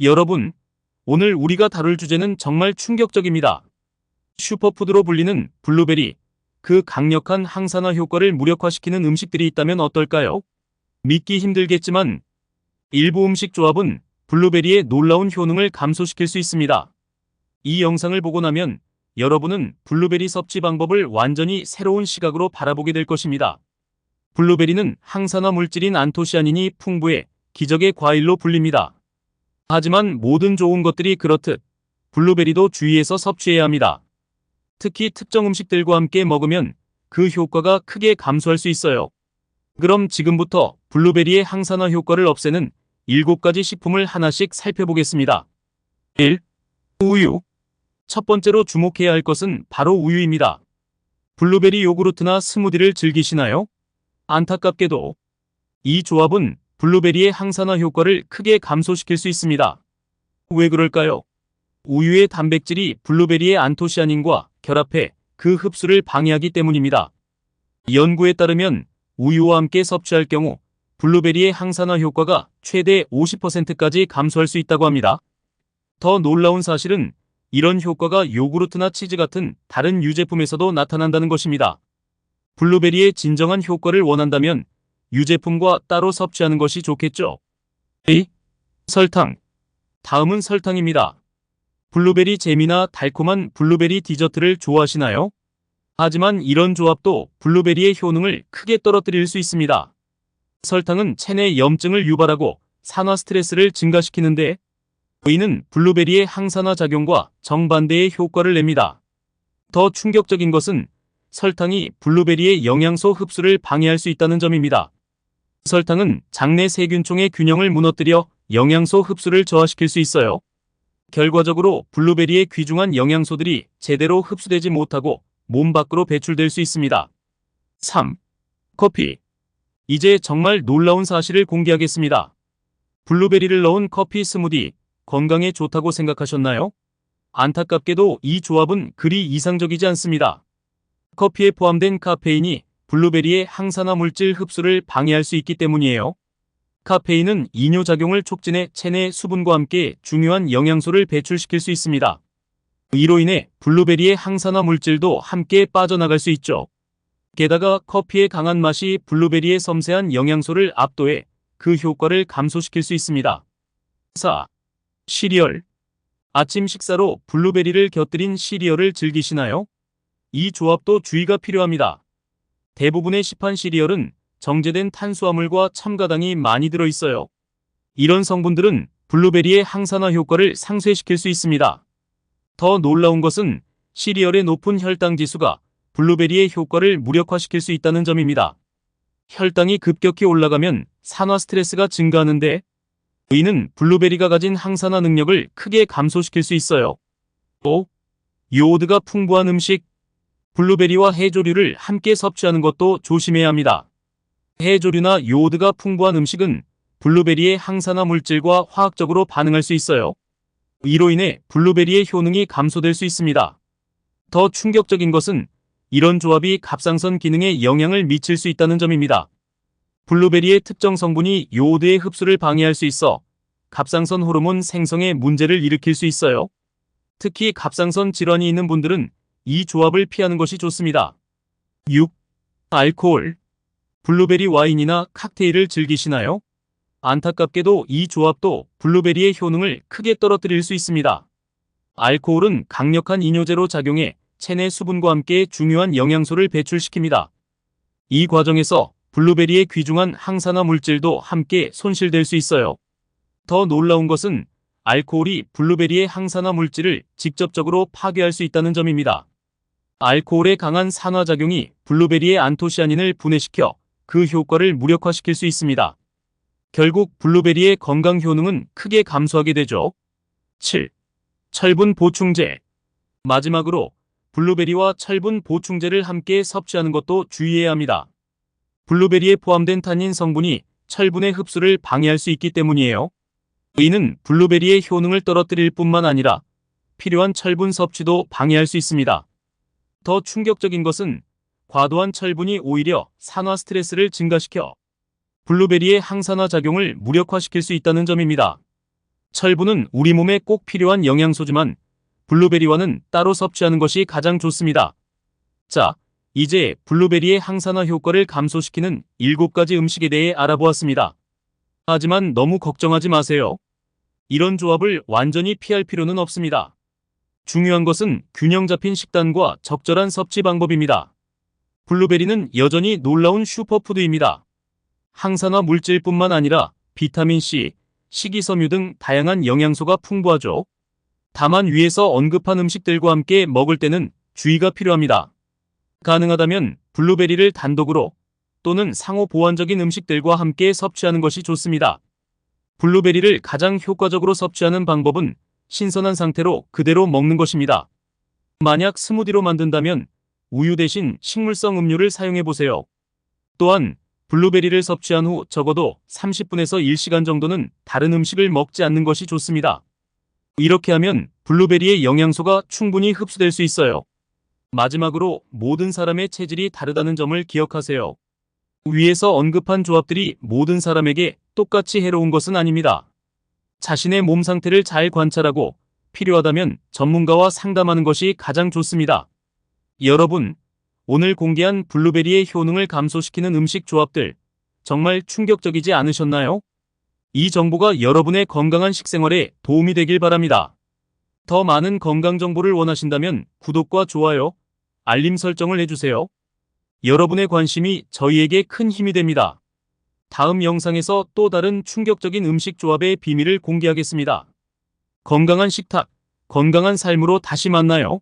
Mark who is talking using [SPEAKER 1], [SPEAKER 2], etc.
[SPEAKER 1] 여러분, 오늘 우리가 다룰 주제는 정말 충격적입니다. 슈퍼푸드로 불리는 블루베리, 그 강력한 항산화 효과를 무력화시키는 음식들이 있다면 어떨까요? 믿기 힘들겠지만 일부 음식 조합은 블루베리의 놀라운 효능을 감소시킬 수 있습니다. 이 영상을 보고 나면 여러분은 블루베리 섭취 방법을 완전히 새로운 시각으로 바라보게 될 것입니다. 블루베리는 항산화 물질인 안토시아닌이 풍부해 기적의 과일로 불립니다. 하지만 모든 좋은 것들이 그렇듯 블루베리도 주의해서 섭취해야 합니다. 특히 특정 음식들과 함께 먹으면 그 효과가 크게 감소할 수 있어요. 그럼 지금부터 블루베리의 항산화 효과를 없애는 7가지 식품을 하나씩 살펴보겠습니다. 1. 우유. 첫 번째로 주목해야 할 것은 바로 우유입니다. 블루베리 요구르트나 스무디를 즐기시나요? 안타깝게도 이 조합은 블루베리의 항산화 효과를 크게 감소시킬 수 있습니다. 왜 그럴까요? 우유의 단백질이 블루베리의 안토시아닌과 결합해 그 흡수를 방해하기 때문입니다. 연구에 따르면 우유와 함께 섭취할 경우 블루베리의 항산화 효과가 최대 50%까지 감소할 수 있다고 합니다. 더 놀라운 사실은 이런 효과가 요구르트나 치즈 같은 다른 유제품에서도 나타난다는 것입니다. 블루베리의 진정한 효과를 원한다면 유제품과 따로 섭취하는 것이 좋겠죠. 2. 설탕. 다음은 설탕입니다. 블루베리 잼이나 달콤한 블루베리 디저트를 좋아하시나요? 하지만 이런 조합도 블루베리의 효능을 크게 떨어뜨릴 수 있습니다. 설탕은 체내 염증을 유발하고 산화 스트레스를 증가시키는데 이는 블루베리의 항산화 작용과 정반대의 효과를 냅니다. 더 충격적인 것은 설탕이 블루베리의 영양소 흡수를 방해할 수 있다는 점입니다. 설탕은 장내 세균총의 균형을 무너뜨려 영양소 흡수를 저하시킬 수 있어요. 결과적으로 블루베리의 귀중한 영양소들이 제대로 흡수되지 못하고 몸 밖으로 배출될 수 있습니다. 3. 커피. 이제 정말 놀라운 사실을 공개하겠습니다. 블루베리를 넣은 커피 스무디, 건강에 좋다고 생각하셨나요? 안타깝게도 이 조합은 그리 이상적이지 않습니다. 커피에 포함된 카페인이 블루베리의 항산화 물질 흡수를 방해할 수 있기 때문이에요. 카페인은 이뇨작용을 촉진해 체내 수분과 함께 중요한 영양소를 배출시킬 수 있습니다. 이로 인해 블루베리의 항산화 물질도 함께 빠져나갈 수 있죠. 게다가 커피의 강한 맛이 블루베리의 섬세한 영양소를 압도해 그 효과를 감소시킬 수 있습니다. 4. 시리얼. 아침 식사로 블루베리를 곁들인 시리얼을 즐기시나요? 이 조합도 주의가 필요합니다. 대부분의 시판 시리얼은 정제된 탄수화물과 첨가당이 많이 들어 있어요. 이런 성분들은 블루베리의 항산화 효과를 상쇄시킬 수 있습니다. 더 놀라운 것은 시리얼의 높은 혈당 지수가 블루베리의 효과를 무력화시킬 수 있다는 점입니다. 혈당이 급격히 올라가면 산화 스트레스가 증가하는데 이는 블루베리가 가진 항산화 능력을 크게 감소시킬 수 있어요. 또 요오드가 풍부한 음식, 블루베리와 해조류를 함께 섭취하는 것도 조심해야 합니다. 해조류나 요오드가 풍부한 음식은 블루베리의 항산화 물질과 화학적으로 반응할 수 있어요. 이로 인해 블루베리의 효능이 감소될 수 있습니다. 더 충격적인 것은 이런 조합이 갑상선 기능에 영향을 미칠 수 있다는 점입니다. 블루베리의 특정 성분이 요오드의 흡수를 방해할 수 있어 갑상선 호르몬 생성에 문제를 일으킬 수 있어요. 특히 갑상선 질환이 있는 분들은 이 조합을 피하는 것이 좋습니다. 6. 알코올. 블루베리 와인이나 칵테일을 즐기시나요? 안타깝게도 이 조합도 블루베리의 효능을 크게 떨어뜨릴 수 있습니다. 알코올은 강력한 이뇨제로 작용해 체내 수분과 함께 중요한 영양소를 배출시킵니다. 이 과정에서 블루베리의 귀중한 항산화 물질도 함께 손실될 수 있어요. 더 놀라운 것은 알코올이 블루베리의 항산화 물질을 직접적으로 파괴할 수 있다는 점입니다. 알코올의 강한 산화작용이 블루베리의 안토시아닌을 분해시켜 그 효과를 무력화시킬 수 있습니다. 결국 블루베리의 건강 효능은 크게 감소하게 되죠. 7. 철분 보충제. 마지막으로 블루베리와 철분 보충제를 함께 섭취하는 것도 주의해야 합니다. 블루베리에 포함된 탄닌 성분이 철분의 흡수를 방해할 수 있기 때문이에요. 이는 블루베리의 효능을 떨어뜨릴 뿐만 아니라 필요한 철분 섭취도 방해할 수 있습니다. 더 충격적인 것은 과도한 철분이 오히려 산화 스트레스를 증가시켜 블루베리의 항산화 작용을 무력화시킬 수 있다는 점입니다. 철분은 우리 몸에 꼭 필요한 영양소지만 블루베리와는 따로 섭취하는 것이 가장 좋습니다. 자, 이제 블루베리의 항산화 효과를 감소시키는 7가지 음식에 대해 알아보았습니다. 하지만 너무 걱정하지 마세요. 이런 조합을 완전히 피할 필요는 없습니다. 중요한 것은 균형 잡힌 식단과 적절한 섭취 방법입니다. 블루베리는 여전히 놀라운 슈퍼푸드입니다. 항산화 물질뿐만 아니라 비타민C, 식이섬유 등 다양한 영양소가 풍부하죠. 다만 위에서 언급한 음식들과 함께 먹을 때는 주의가 필요합니다. 가능하다면 블루베리를 단독으로 또는 상호 보완적인 음식들과 함께 섭취하는 것이 좋습니다. 블루베리를 가장 효과적으로 섭취하는 방법은 신선한 상태로 그대로 먹는 것입니다. 만약 스무디로 만든다면 우유 대신 식물성 음료를 사용해 보세요. 또한 블루베리를 섭취한 후 적어도 30분에서 1시간 정도는 다른 음식을 먹지 않는 것이 좋습니다. 이렇게 하면 블루베리의 영양소가 충분히 흡수될 수 있어요. 마지막으로 모든 사람의 체질이 다르다는 점을 기억하세요. 위에서 언급한 조합들이 모든 사람에게 똑같이 해로운 것은 아닙니다. 자신의 몸 상태를 잘 관찰하고 필요하다면 전문가와 상담하는 것이 가장 좋습니다. 여러분, 오늘 공개한 블루베리의 효능을 감소시키는 음식 조합들 정말 충격적이지 않으셨나요? 이 정보가 여러분의 건강한 식생활에 도움이 되길 바랍니다. 더 많은 건강 정보를 원하신다면 구독과 좋아요, 알림 설정을 해주세요. 여러분의 관심이 저희에게 큰 힘이 됩니다. 다음 영상에서 또 다른 충격적인 음식 조합의 비밀을 공개하겠습니다. 건강한 식탁, 건강한 삶으로 다시 만나요.